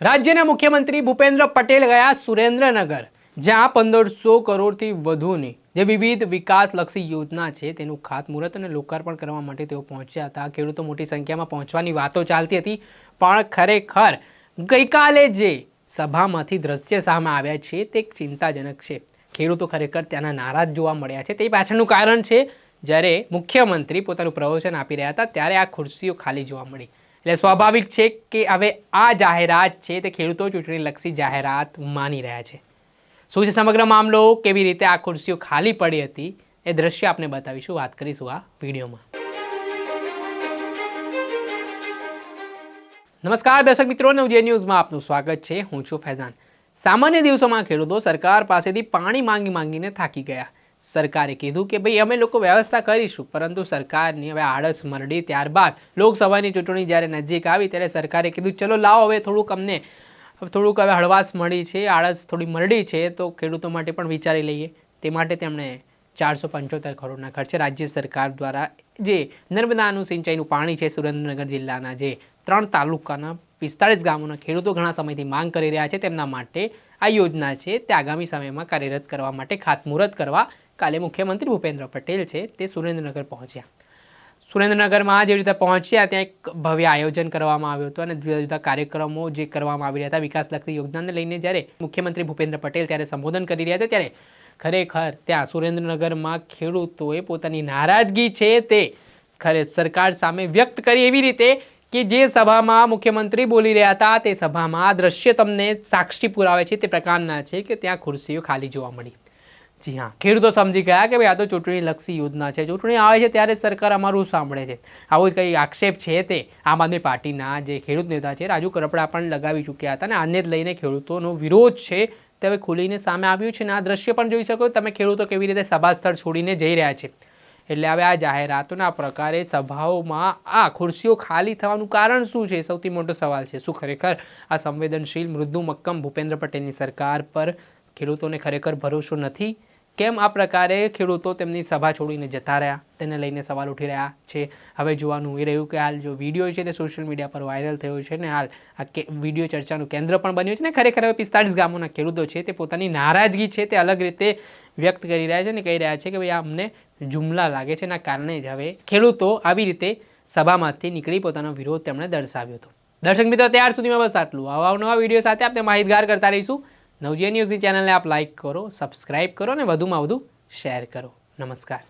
રાજ્યના મુખ્યમંત્રી ભૂપેન્દ્ર પટેલ ગયા સુરેન્દ્રનગર, જ્યાં પંદરસો કરોડથી વધુની જે વિવિધ વિકાસલક્ષી યોજના છે તેનું ખાતમુહૂર્ત અને લોકાર્પણ કરવા માટે તેઓ પહોંચ્યા હતા. ખેડૂતો મોટી સંખ્યામાં પહોંચવાની વાતો ચાલતી હતી, પણ ખરેખર ગઈકાલે જે સભામાંથી દ્રશ્ય સામે આવ્યા છે તે એક ચિંતાજનક છે. ખેડૂતો ખરેખર ત્યાંના નારાજ જોવા મળ્યા છે. તે પાછળનું કારણ છે, જ્યારે મુખ્યમંત્રી પોતાનું પ્રવચન આપી રહ્યા હતા, ત્યારે આ ખુરશીઓ ખાલી જોવા મળી. એટલે સ્વાભાવિક છે કે હવે આ જાહેરાત છે તે ખેડૂતો ચૂંટણીલક્ષી જાહેરાત માની રહ્યા છે. શું છે સમગ્ર મામલો? કેવી રીતે આ ખુરશીઓ ખાલી પડી હતી? એ દ્રશ્ય આપણે બતાવીશું. વાત કરીશું આ વિડીયોમાં. નમસ્કાર દર્શક મિત્રો, નવજે ન્યૂઝમાં આપનું સ્વાગત છે. હું છું ફૈઝાન. સામાન્ય દિવસોમાં ખેડૂતો સરકાર પાસેથી પાણી માંગી માંગીને થાકી ગયા. સરકારે કીધું કે ભાઈ અમે લોકો વ્યવસ્થા કરીશું, પરંતુ સરકારની હવે આળસ મરડી ત્યારબાદ લોકસભાની ચૂંટણી જ્યારે નજીક આવી ત્યારે સરકારે કીધું, ચલો લાવો હવે થોડુંક અમને, થોડુંક હવે હળવાશ મળી છે, આળસ થોડી મરડી છે, તો ખેડૂતો માટે પણ વિચારી લઈએ. તે માટે તેમણે ચારસો પંચોતેર કરોડના ખર્ચે રાજ્ય સરકાર દ્વારા જે નર્મદાનું સિંચાઈનું પાણી છે, સુરેન્દ્રનગર જિલ્લાના જે ત્રણ તાલુકાના પિસ્તાળીસ ગામોના ખેડૂતો ઘણા સમયથી માંગ કરી રહ્યા છે, તેમના માટે આ યોજના છે તે આગામી સમયમાં કાર્યરત કરવા માટે ખાતમુહૂર્ત કરવા કાલે મુખ્યમંત્રી ભૂપેન્દ્ર પટેલ છે, તે સુરેન્દ્રનગર પહોંચ્યા. સુરેન્દ્રનગરમાં જે રીતે પહોંચ્યા, ત્યાં એક ભવ્ય આયોજન કરવામાં આવ્યું હતું અને જુદા જુદા કાર્યક્રમો જે કરવામાં આવી રહ્યા હતા, વિકાસલક્ષી યોગદાનને લઈને જ્યારે મુખ્યમંત્રી ભૂપેન્દ્ર પટેલ ત્યારે સંબોધન કરી રહ્યા હતા, ત્યારે ખરેખર ત્યાં સુરેન્દ્રનગરમાં ખેડૂતોએ પોતાની નારાજગી છે તે ખરે સરકાર સામે વ્યક્ત કરી એવી રીતે કે જે સભામાં મુખ્યમંત્રી બોલી રહ્યા હતા, તે સભામાં દ્રશ્ય તમને સાક્ષી પુરાવે છે, તે પ્રકારના છે કે ત્યાં ખુરશીઓ ખાલી જોવા મળી. જી હા. ખેડૂતો સમજી ગયા કે ભાઈ આ તો ચૂંટણી લક્ષી યોજના છે. ચૂંટણી આવે છે ત્યારે સરકાર અમારું સાંભળે છે. આવો કંઈ આક્ષેપ છે તે આમ આદમી પાર્ટીના જે ખેડૂત નેતા છે રાજુ કરપડા પણ લગાવી ચૂક્યા હતા અને આને જ લઈને ખેડૂતોનો વિરોધ છે તે હવે ખુલીને સામે આવ્યું છે. અને આ દ્રશ્ય પણ જોઈ શકો તમે ખેડૂતો કેવી રીતે સભા સ્થળ છોડીને જઈ રહ્યા છે. એટલે હવે આ જાહેરાતોના પ્રકારે સભાઓમાં આ ખુરશીઓ ખાલી થવાનું કારણ શું છે? સૌથી મોટો સવાલ છે. શું ખરેખર આ સંવેદનશીલ મૃદુ મક્કમ ભૂપેન્દ્ર પટેલની સરકાર પર ખેડૂતોને ખરેખર ભરોસો નથી. કેમ આ પ્રકારે ખેડૂતો તેમની સભા છોડીને જતા રહ્યા? તેને લઈને સવાલ ઉઠી રહ્યા છે. હવે જોવાનું એ રહ્યું કે હાલ જો વીડિયો છે તે સોશિયલ મીડિયા પર વાયરલ થયો છે ને હાલ આ વીડિયો ચર્ચાનું કેન્દ્ર પણ બન્યું છે ને ખરેખર હવે પિસ્તાળીસ ગામોના ખેડૂતો છે તે પોતાની નારાજગી છે તે અલગ રીતે વ્યક્ત કરી રહ્યા છે ને કહી રહ્યા છે કે ભાઈ આ અમને જુમલા લાગે છે એના કારણે જ હવે ખેડૂતો આવી રીતે સભામાંથી નીકળી પોતાનો વિરોધ તેમણે દર્શાવ્યો હતો. દર્શક મિત્રો, ત્યાર સુધીમાં બસ આટલું. આવા નવા વીડિયો સાથે આપણે માહિતગાર કરતા રહીશું. નવજીવન ન્યૂઝની ચેનલને આપ લાઇક કરો સબસ્ક્રાઇબ કરો અને વધુમાં વધુ શેર કરો. નમસ્કાર.